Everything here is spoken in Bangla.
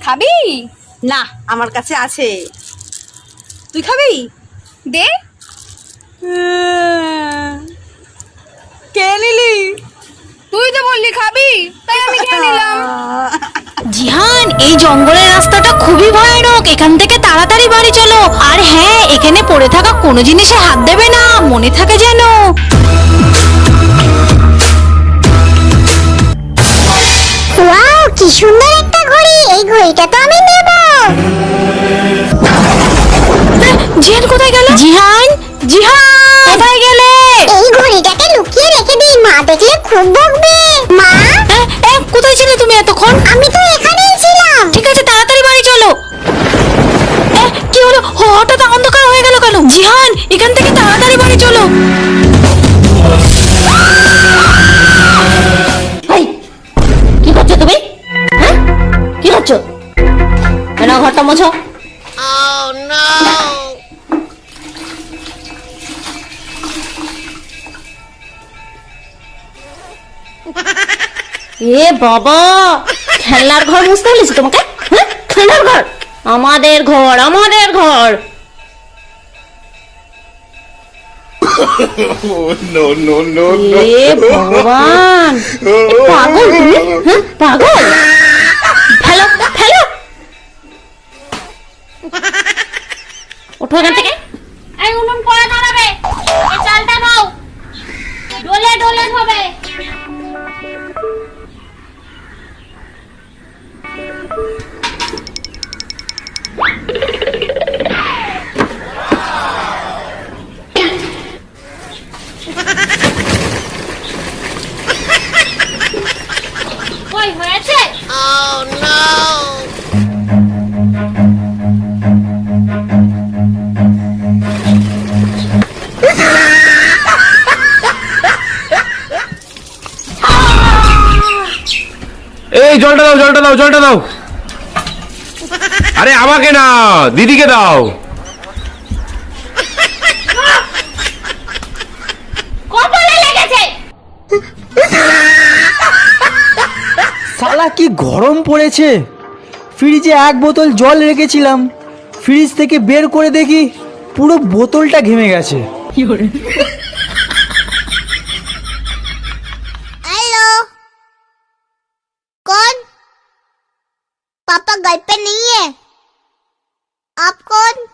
খাবি? না আমার কাছে আছে। তুই খাবি? দে। কে নিলি? তুই তো বললি খাবি তাই আমি খেয়ে নিলাম। জিহান এই জঙ্গলের রাস্তাটা খুবই ভয়ানক। এখান থেকে তাড়াতাড়ি বাড়ি চলো। আর হ্যাঁ এখানে পড়ে থাকা কোনো জিনিসে হাত দেবে না মনে থাকে যেন। কি সুন্দর ঘড়িটা তো আমি নেব। জিহান কোথায় গেল? জিহান? জিহান! কোথায় গেলে? এই ঘড়িটাকে লুকিয়ে রেখে দিই মা দেখলে খুব বকবে। মা? কোথায় ছিলে তুমি এতক্ষণ? আমি তো এখানেই ছিলাম। ঠিক আছে তাড়াতাড়ি বাড়ি চলো। কি হলো? হঠাৎ অন্ধকার হয়ে গেল কেন? জিহান এখান থেকে তাড়াতাড়ি বাড়ি চলো। করছ? কেন ঘরটা মোছো? এ বাবা খেলনার ঘর মুছতে বলেছি তোমাকে? হ্যাঁ? খেলনার ঘর? আমাদের ঘর আমাদের ঘর! ভগবান! পাগল তুমি? হ্যাঁ? পাগল? ওঠো এখান থেকে। এই উনুন পড়ে দাঁড়াবে। এই চালটা নাও। ডলে ডলে ধোবে। কই হয়েছে? এই জলটা দাও জলটা দাও জলটা দাও। আরে আমাকে না দিদিকে দাও। সালা কি গরম পড়েছে। ফ্রিজে এক বোতল জল রেখেছিলাম। ফ্রিজ থেকে বের করে দেখি পুরো বোতলটা ঘেমে গেছে। हेलो पापा घर पे नहीं है। आप कौन?